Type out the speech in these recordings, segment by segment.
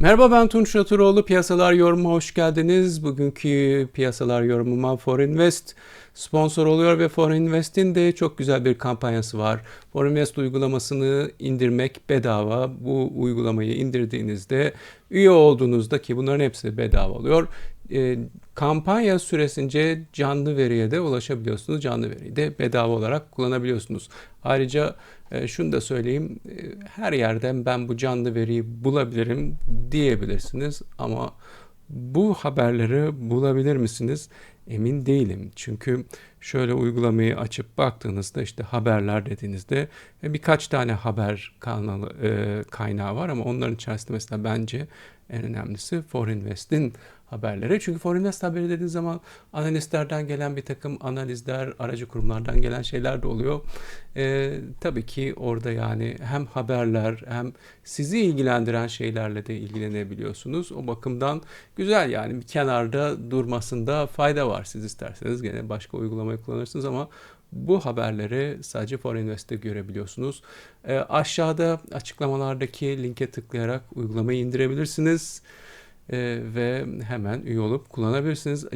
Merhaba ben Tunç Naturoğlu. Piyasalar yorumuna hoş geldiniz. Bugünkü piyasalar yorumuma Forinvest sponsor oluyor ve Forinvest'in de çok güzel bir kampanyası var. Forinvest uygulamasını indirmek bedava. Bu uygulamayı indirdiğinizde üye olduğunuzda ki bunların hepsi bedava oluyor. E, kampanya süresince canlı veriye de ulaşabiliyorsunuz. Canlı veriyi de bedava olarak kullanabiliyorsunuz. Ayrıca e, şunu da söyleyeyim. E, her yerden ben bu canlı veriyi bulabilirim diyebilirsiniz ama bu haberleri bulabilir misiniz? Emin değilim. Çünkü şöyle uygulamayı açıp baktığınızda işte haberler dediğinizde e, birkaç tane haber kanalı e, kaynağı var ama onların içerisinde mesela bence en önemlisi Forinvest'in haberleri. Çünkü Forinvest haberi dediğiniz zaman analistlerden gelen bir takım analizler, aracı kurumlardan gelen şeyler de oluyor. E, tabii ki orada yani hem haberler hem sizi ilgilendiren şeylerle de ilgilenebiliyorsunuz. O bakımdan güzel yani bir kenarda durmasında fayda var. Siz isterseniz gene başka uygulamayı kullanırsınız ama bu haberleri sadece Forinvest'te görebiliyorsunuz. E, aşağıda açıklamalardaki linke tıklayarak uygulamayı indirebilirsiniz e, ve hemen üye olup kullanabilirsiniz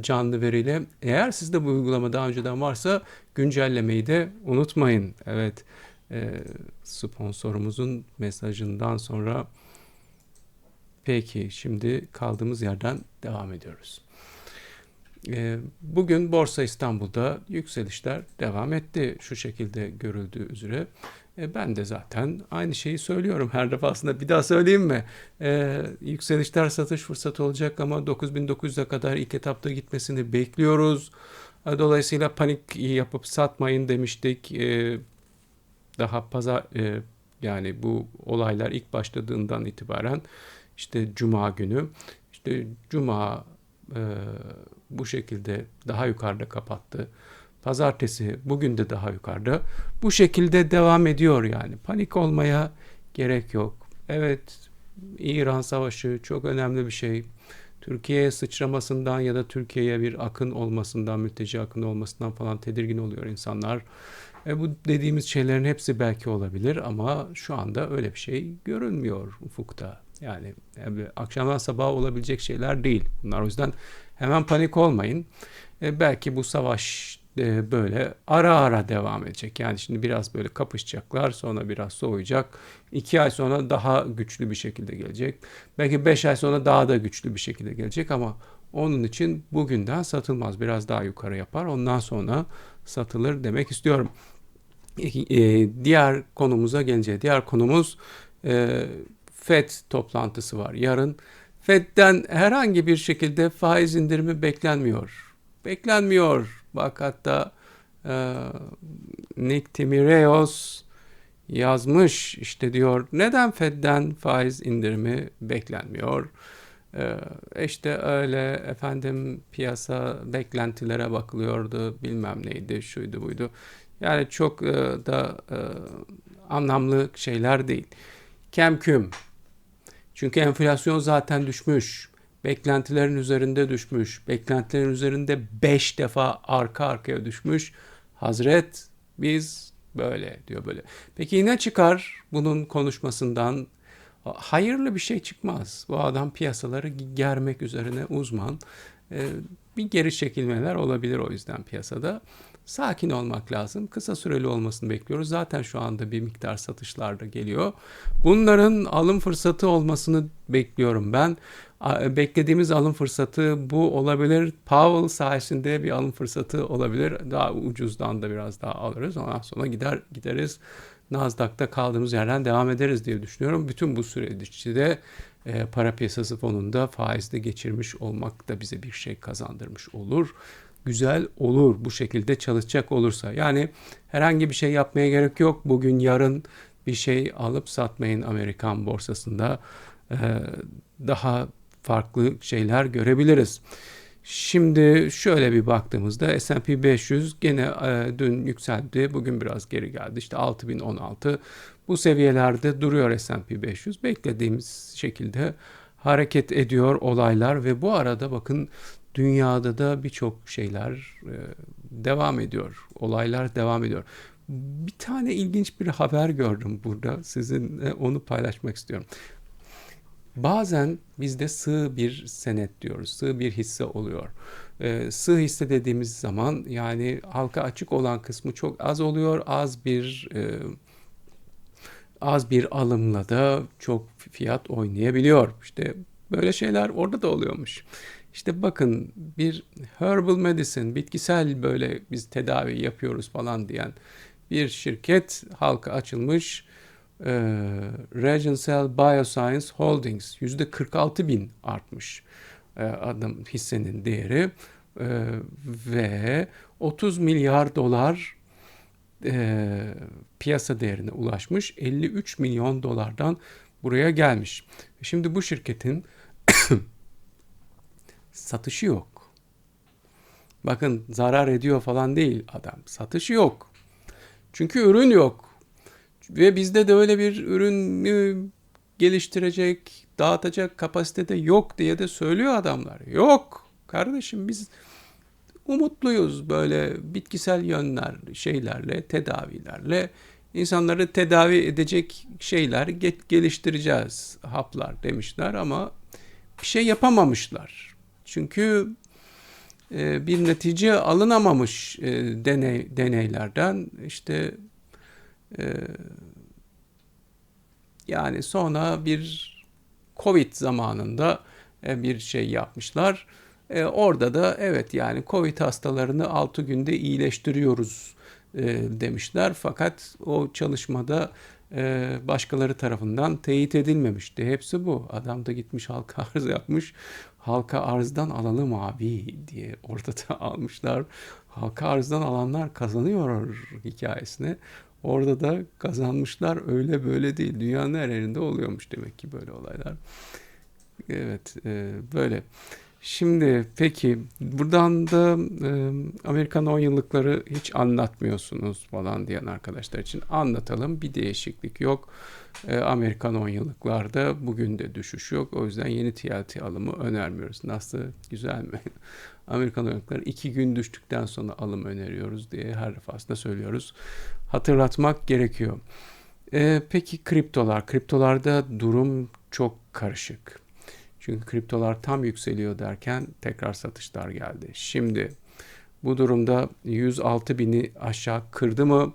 canlı veriyle. Eğer sizde bu uygulama daha önceden varsa güncellemeyi de unutmayın. Evet e, sponsorumuzun mesajından sonra peki şimdi kaldığımız yerden devam ediyoruz. E, bugün Borsa İstanbul'da yükselişler devam etti şu şekilde görüldüğü üzere. E, ben de zaten aynı şeyi söylüyorum her defasında. Bir daha söyleyeyim mi? E, yükselişler satış fırsatı olacak ama 9900'e kadar ilk etapta gitmesini bekliyoruz. Dolayısıyla panik yapıp satmayın demiştik. Daha pazar e, yani bu olaylar ilk başladığından itibaren işte cuma günü işte cuma e, bu şekilde daha yukarıda kapattı. Pazartesi bugün de daha yukarıda. Bu şekilde devam ediyor yani. Panik olmaya gerek yok. Evet İran Savaşı çok önemli bir şey. Türkiye'ye sıçramasından ya da Türkiye'ye bir akın olmasından, mülteci akın olmasından falan tedirgin oluyor insanlar. E bu dediğimiz şeylerin hepsi belki olabilir ama şu anda öyle bir şey görünmüyor ufukta. Yani, yani akşamdan sabaha olabilecek şeyler değil. Bunlar o yüzden hemen panik olmayın. E belki bu savaş e, böyle ara ara devam edecek. Yani şimdi biraz böyle kapışacaklar sonra biraz soğuyacak. İki ay sonra daha güçlü bir şekilde gelecek. Belki beş ay sonra daha da güçlü bir şekilde gelecek ama onun için bugünden satılmaz. Biraz daha yukarı yapar. Ondan sonra satılır demek istiyorum. E, diğer konumuza gelince diğer konumuz e, FED toplantısı var yarın. FED'den herhangi bir şekilde faiz indirimi beklenmiyor. Beklenmiyor Bak hatta e, Nick Timireos yazmış işte diyor neden Fed'den faiz indirimi beklenmiyor? Ee, işte öyle efendim piyasa beklentilere bakılıyordu bilmem neydi şuydu buydu. Yani çok e, da e, anlamlı şeyler değil. Kemküm. Çünkü enflasyon zaten düşmüş beklentilerin üzerinde düşmüş. Beklentilerin üzerinde beş defa arka arkaya düşmüş. Hazret biz böyle diyor böyle. Peki ne çıkar bunun konuşmasından? Hayırlı bir şey çıkmaz. Bu adam piyasaları germek üzerine uzman. Ee, bir geri çekilmeler olabilir o yüzden piyasada. Sakin olmak lazım. Kısa süreli olmasını bekliyoruz. Zaten şu anda bir miktar satışlar da geliyor. Bunların alım fırsatı olmasını bekliyorum ben. Beklediğimiz alım fırsatı bu olabilir. Powell sayesinde bir alım fırsatı olabilir. Daha ucuzdan da biraz daha alırız. Ondan sonra gider gideriz. Nasdaq'ta kaldığımız yerden devam ederiz diye düşünüyorum. Bütün bu süreçte e, para piyasası fonunda faizde geçirmiş olmak da bize bir şey kazandırmış olur güzel olur bu şekilde çalışacak olursa. Yani herhangi bir şey yapmaya gerek yok. Bugün yarın bir şey alıp satmayın Amerikan borsasında. Ee, daha farklı şeyler görebiliriz. Şimdi şöyle bir baktığımızda S&P 500 gene e, dün yükseldi. Bugün biraz geri geldi. İşte 6016 bu seviyelerde duruyor S&P 500. Beklediğimiz şekilde hareket ediyor olaylar ve bu arada bakın dünyada da birçok şeyler e, devam ediyor. Olaylar devam ediyor. Bir tane ilginç bir haber gördüm burada. Sizinle onu paylaşmak istiyorum. Bazen bizde sığ bir senet diyoruz. Sığ bir hisse oluyor. Ee, sığ hisse dediğimiz zaman yani halka açık olan kısmı çok az oluyor. Az bir e, az bir alımla da çok fiyat oynayabiliyor. İşte böyle şeyler orada da oluyormuş. İşte bakın bir herbal medicine, bitkisel böyle biz tedavi yapıyoruz falan diyen bir şirket halka açılmış. E, Regencell Bioscience Holdings yüzde 46 bin artmış e, adım hissenin değeri e, ve 30 milyar dolar e, piyasa değerine ulaşmış 53 milyon dolardan buraya gelmiş. Şimdi bu şirketin satışı yok. Bakın zarar ediyor falan değil adam. Satışı yok. Çünkü ürün yok. Ve bizde de öyle bir ürünü geliştirecek, dağıtacak kapasitede yok diye de söylüyor adamlar. Yok. Kardeşim biz umutluyuz böyle bitkisel yönler, şeylerle, tedavilerle insanları tedavi edecek şeyler geliştireceğiz, haplar demişler ama bir şey yapamamışlar. Çünkü e, bir netice alınamamış e, deney deneylerden işte e, yani sonra bir Covid zamanında bir şey yapmışlar. Orada da evet yani Covid hastalarını 6 günde iyileştiriyoruz demişler. Fakat o çalışmada e, başkaları tarafından teyit edilmemişti. Hepsi bu. Adam da gitmiş halka arz yapmış. Halka arzdan alalım abi diye orada da almışlar. Halka arzdan alanlar kazanıyor hikayesine. Orada da kazanmışlar öyle böyle değil. Dünyanın her yerinde oluyormuş demek ki böyle olaylar. Evet e, böyle. Şimdi peki buradan da e, Amerikan 10 yıllıkları hiç anlatmıyorsunuz falan diyen arkadaşlar için anlatalım. Bir değişiklik yok. E, Amerikan 10 yıllıklarda bugün de düşüş yok. O yüzden yeni TLT alımı önermiyoruz. Nasıl? Güzel mi? Amerikan 10 yıllıkları 2 gün düştükten sonra alım öneriyoruz diye her defasında söylüyoruz. Hatırlatmak gerekiyor. E, peki kriptolar? Kriptolarda durum çok karışık. Çünkü kriptolar tam yükseliyor derken tekrar satışlar geldi. Şimdi bu durumda 106 bini aşağı kırdı mı?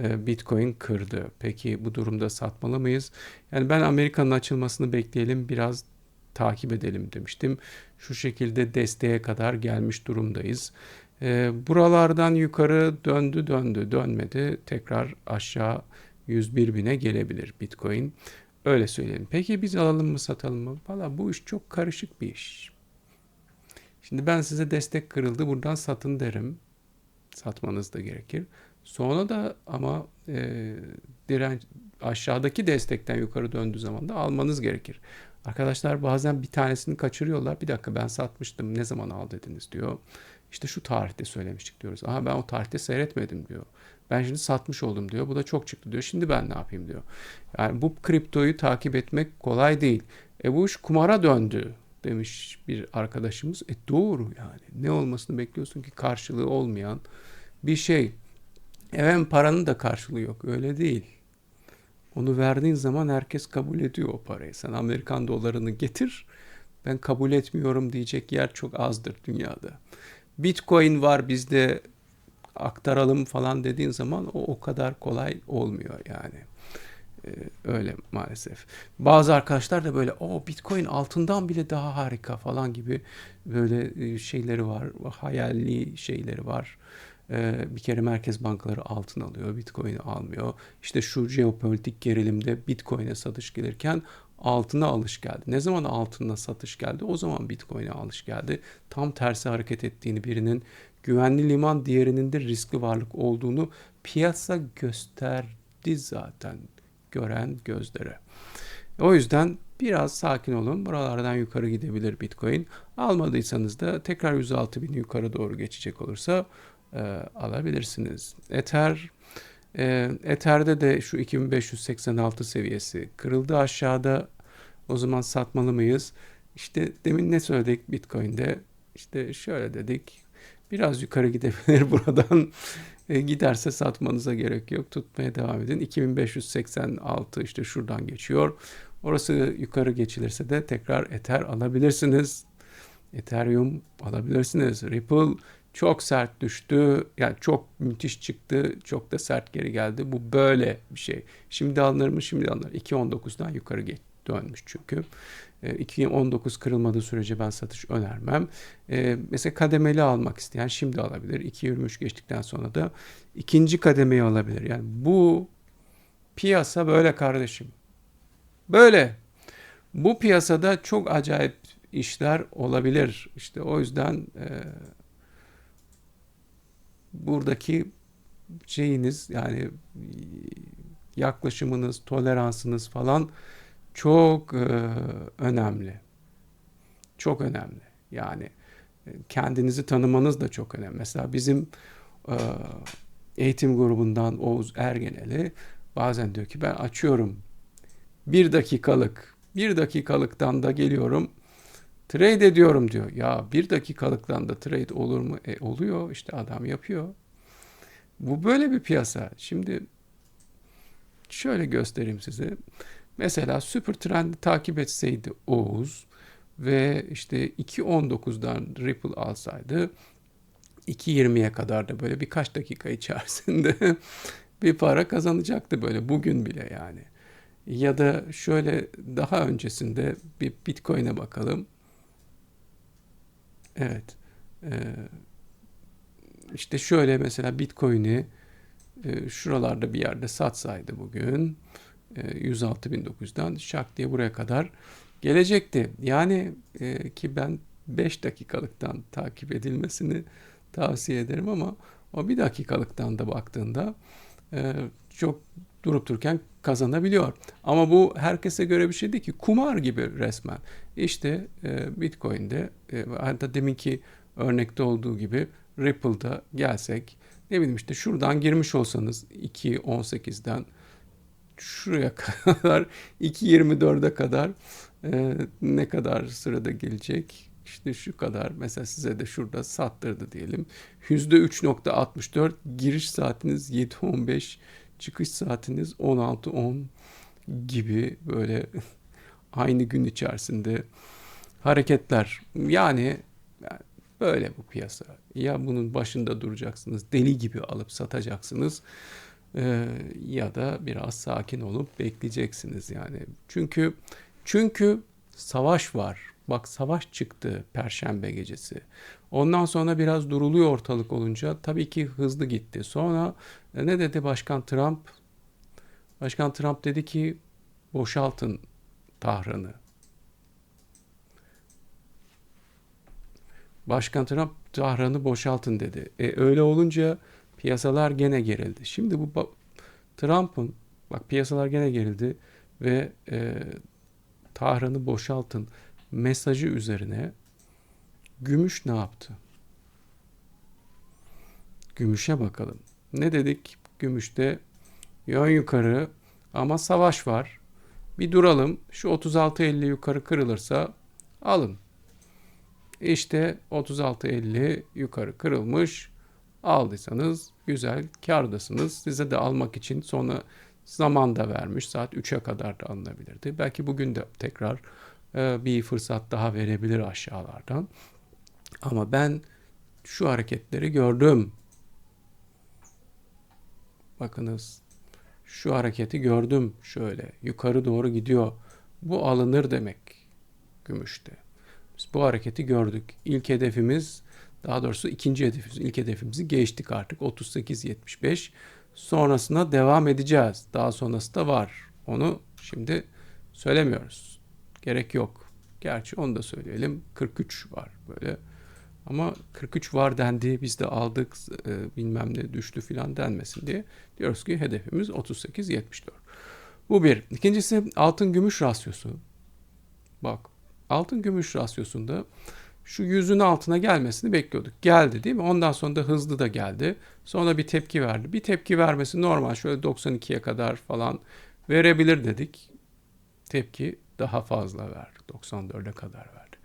Ee, Bitcoin kırdı. Peki bu durumda satmalı mıyız? Yani ben Amerika'nın açılmasını bekleyelim biraz takip edelim demiştim. Şu şekilde desteğe kadar gelmiş durumdayız. E, buralardan yukarı döndü döndü dönmedi. Tekrar aşağı 101 bine gelebilir Bitcoin. Öyle söyleyelim. Peki biz alalım mı satalım mı? Valla bu iş çok karışık bir iş. Şimdi ben size destek kırıldı buradan satın derim. Satmanız da gerekir. Sonra da ama e, direnç aşağıdaki destekten yukarı döndüğü zaman da almanız gerekir. Arkadaşlar bazen bir tanesini kaçırıyorlar. Bir dakika ben satmıştım ne zaman al dediniz diyor. İşte şu tarihte söylemiştik diyoruz. Aha ben o tarihte seyretmedim diyor. Ben şimdi satmış oldum diyor. Bu da çok çıktı diyor. Şimdi ben ne yapayım diyor. Yani bu kriptoyu takip etmek kolay değil. E bu iş kumara döndü demiş bir arkadaşımız. E doğru yani. Ne olmasını bekliyorsun ki karşılığı olmayan bir şey. Evet paranın da karşılığı yok. Öyle değil. Onu verdiğin zaman herkes kabul ediyor o parayı. Sen Amerikan dolarını getir. Ben kabul etmiyorum diyecek yer çok azdır dünyada. Bitcoin var bizde aktaralım falan dediğin zaman o o kadar kolay olmuyor yani. Ee, öyle maalesef. Bazı arkadaşlar da böyle o Bitcoin altından bile daha harika falan gibi böyle e, şeyleri var. Hayali şeyleri var. Ee, bir kere merkez bankaları altın alıyor, Bitcoin'i almıyor. İşte şu jeopolitik gerilimde Bitcoin'e satış gelirken altına alış geldi. Ne zaman altına satış geldi? O zaman Bitcoin'e alış geldi. Tam tersi hareket ettiğini birinin güvenli liman diğerinin de riskli varlık olduğunu piyasa gösterdi zaten gören gözlere. O yüzden biraz sakin olun. Buralardan yukarı gidebilir Bitcoin. Almadıysanız da tekrar 106 bin yukarı doğru geçecek olursa e, alabilirsiniz. Ether e, Ether'de de şu 2586 seviyesi kırıldı aşağıda. O zaman satmalı mıyız? İşte demin ne söyledik Bitcoin'de? İşte şöyle dedik. Biraz yukarı gidebilir buradan. E, giderse satmanıza gerek yok. Tutmaya devam edin. 2586 işte şuradan geçiyor. Orası yukarı geçilirse de tekrar Ether alabilirsiniz. Ethereum alabilirsiniz. Ripple çok sert düştü. Yani çok müthiş çıktı. Çok da sert geri geldi. Bu böyle bir şey. Şimdi alınır mı? Şimdi alınır. 2.19'dan yukarı geç, dönmüş çünkü. 2.19 e, kırılmadığı sürece ben satış önermem. E, mesela kademeli almak isteyen şimdi alabilir. 2.23 geçtikten sonra da ikinci kademeyi alabilir. Yani bu piyasa böyle kardeşim. Böyle. Bu piyasada çok acayip işler olabilir. İşte o yüzden e, buradaki şeyiniz yani yaklaşımınız, toleransınız falan çok önemli. Çok önemli. Yani kendinizi tanımanız da çok önemli. Mesela bizim eğitim grubundan Oğuz Ergeneli bazen diyor ki ben açıyorum bir dakikalık bir dakikalıktan da geliyorum trade ediyorum diyor. Ya bir dakikalıktan da trade olur mu? E oluyor işte adam yapıyor. Bu böyle bir piyasa. Şimdi şöyle göstereyim size. Mesela süper trendi takip etseydi Oğuz ve işte 2.19'dan Ripple alsaydı 2.20'ye kadar da böyle birkaç dakika içerisinde bir para kazanacaktı böyle bugün bile yani. Ya da şöyle daha öncesinde bir Bitcoin'e bakalım. Evet. Ee, işte şöyle mesela Bitcoin'i e, şuralarda bir yerde satsaydı bugün e, 106.900'dan şak diye buraya kadar gelecekti. Yani e, ki ben 5 dakikalıktan takip edilmesini tavsiye ederim ama o bir dakikalıktan da baktığında e, çok durup dururken kazanabiliyor. Ama bu herkese göre bir şey değil ki. Kumar gibi resmen. İşte e, Bitcoin'de e, hatta deminki örnekte olduğu gibi Ripple'da gelsek ne bileyim işte şuradan girmiş olsanız 2.18'den şuraya kadar 2.24'e kadar e, ne kadar sırada gelecek işte şu kadar mesela size de şurada sattırdı diyelim. %3.64 giriş saatiniz 7.15 çıkış saatiniz 16.10 gibi böyle aynı gün içerisinde hareketler. Yani, yani böyle bu piyasa. Ya bunun başında duracaksınız, deli gibi alıp satacaksınız e, ya da biraz sakin olup bekleyeceksiniz yani. Çünkü çünkü savaş var. Bak savaş çıktı perşembe gecesi. Ondan sonra biraz duruluyor ortalık olunca tabii ki hızlı gitti. Sonra e, ne dedi Başkan Trump? Başkan Trump dedi ki boşaltın Tahran'ı. Başkan Trump Tahran'ı boşaltın dedi. E, öyle olunca piyasalar gene gerildi. Şimdi bu Trump'ın bak piyasalar gene gerildi ve e, Tahran'ı boşaltın mesajı üzerine gümüş ne yaptı? Gümüşe bakalım. Ne dedik? Gümüşte yön yukarı ama savaş var. Bir duralım. Şu 36.50 yukarı kırılırsa alın. İşte 36.50 yukarı kırılmış. Aldıysanız güzel kardasınız. Size de almak için sonra zaman da vermiş. Saat 3'e kadar da alınabilirdi. Belki bugün de tekrar e, bir fırsat daha verebilir aşağılardan. Ama ben şu hareketleri gördüm. Bakınız şu hareketi gördüm şöyle yukarı doğru gidiyor. Bu alınır demek gümüşte. Biz bu hareketi gördük. İlk hedefimiz daha doğrusu ikinci hedefimiz. İlk hedefimizi geçtik artık 38.75. Sonrasına devam edeceğiz. Daha sonrası da var. Onu şimdi söylemiyoruz. Gerek yok. Gerçi onu da söyleyelim. 43 var böyle. Ama 43 var dendi biz de aldık e, bilmem ne düştü filan denmesin diye diyoruz ki hedefimiz 38-74. Bu bir. İkincisi altın gümüş rasyosu. Bak altın gümüş rasyosunda şu yüzün altına gelmesini bekliyorduk. Geldi değil mi? Ondan sonra da hızlı da geldi. Sonra bir tepki verdi. Bir tepki vermesi normal. Şöyle 92'ye kadar falan verebilir dedik. Tepki daha fazla verdi. 94'e kadar verdi.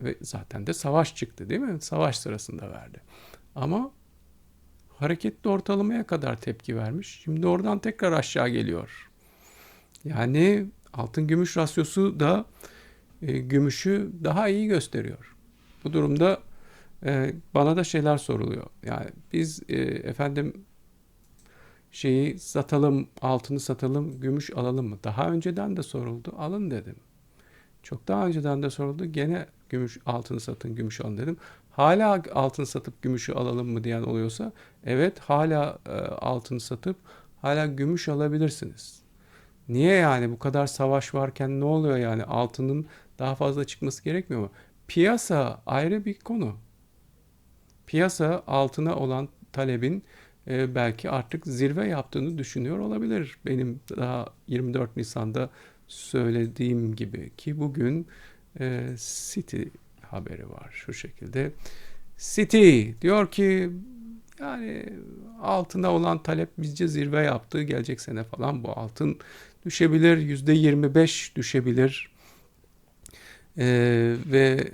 Ve zaten de savaş çıktı değil mi? Savaş sırasında verdi. Ama hareketli ortalamaya kadar tepki vermiş. Şimdi oradan tekrar aşağı geliyor. Yani Altın gümüş rasyosu da e, gümüşü daha iyi gösteriyor. Bu durumda e, bana da şeyler soruluyor. Yani biz e, efendim şeyi satalım, altını satalım, gümüş alalım mı? Daha önceden de soruldu. Alın dedim. Çok daha önceden de soruldu. Gene gümüş altını satın, gümüş alın dedim. Hala altın satıp gümüşü alalım mı diyen oluyorsa evet hala e, altını satıp hala gümüş alabilirsiniz. Niye yani bu kadar savaş varken ne oluyor yani altının daha fazla çıkması gerekmiyor mu? Piyasa ayrı bir konu. Piyasa altına olan talebin e, belki artık zirve yaptığını düşünüyor olabilir. Benim daha 24 Nisan'da söylediğim gibi ki bugün e, City haberi var şu şekilde. City diyor ki yani altına olan talep bizce zirve yaptı. Gelecek sene falan bu altın düşebilir. Yüzde 25 düşebilir. Ee, ve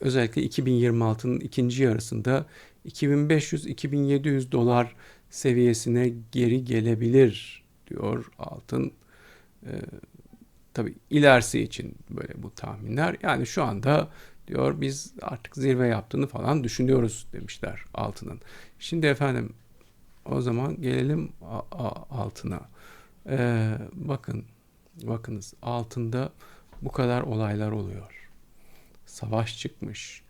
özellikle 2026'nın ikinci yarısında 2500-2700 dolar seviyesine geri gelebilir diyor altın. Ee, tabii ilerisi için böyle bu tahminler. Yani şu anda diyor biz artık zirve yaptığını falan düşünüyoruz demişler altının. Şimdi efendim o zaman gelelim altına. Ee, bakın bakınız altında bu kadar olaylar oluyor. Savaş çıkmış.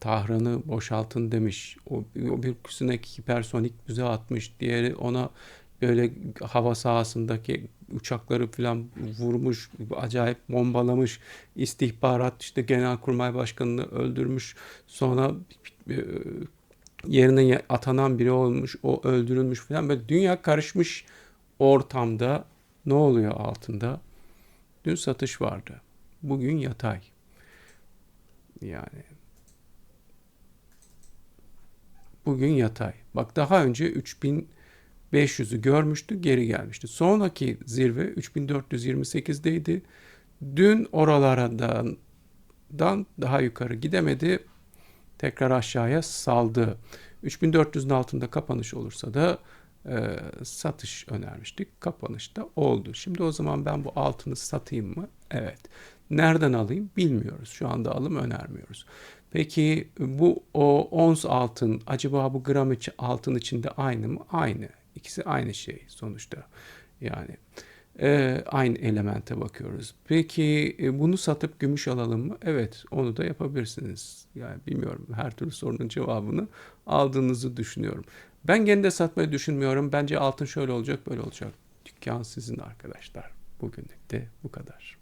Tahran'ı boşaltın demiş. O, o bir küsüne hipersonik füze atmış. Diğeri ona böyle hava sahasındaki uçakları falan vurmuş, acayip bombalamış, istihbarat işte Genelkurmay Başkanı'nı öldürmüş, sonra e, yerine atanan biri olmuş, o öldürülmüş falan böyle dünya karışmış ortamda ne oluyor altında? Dün satış vardı. Bugün yatay. Yani bugün yatay. Bak daha önce 3500'ü görmüştü, geri gelmişti. Sonraki zirve 3428'deydi. Dün oralardan daha yukarı gidemedi. Tekrar aşağıya saldı. 3400'ün altında kapanış olursa da e, satış önermiştik. Kapanışta oldu. Şimdi o zaman ben bu altını satayım mı? Evet. Nereden alayım bilmiyoruz. Şu anda alım önermiyoruz. Peki bu o ons altın acaba bu gram içi altın içinde aynı mı? Aynı. İkisi aynı şey sonuçta. Yani e, aynı elemente bakıyoruz. Peki e, bunu satıp gümüş alalım mı? Evet, onu da yapabilirsiniz. Yani bilmiyorum her türlü sorunun cevabını aldığınızı düşünüyorum. Ben gene satmayı düşünmüyorum. Bence altın şöyle olacak, böyle olacak. Dükkan sizin arkadaşlar. Bugünlük de bu kadar.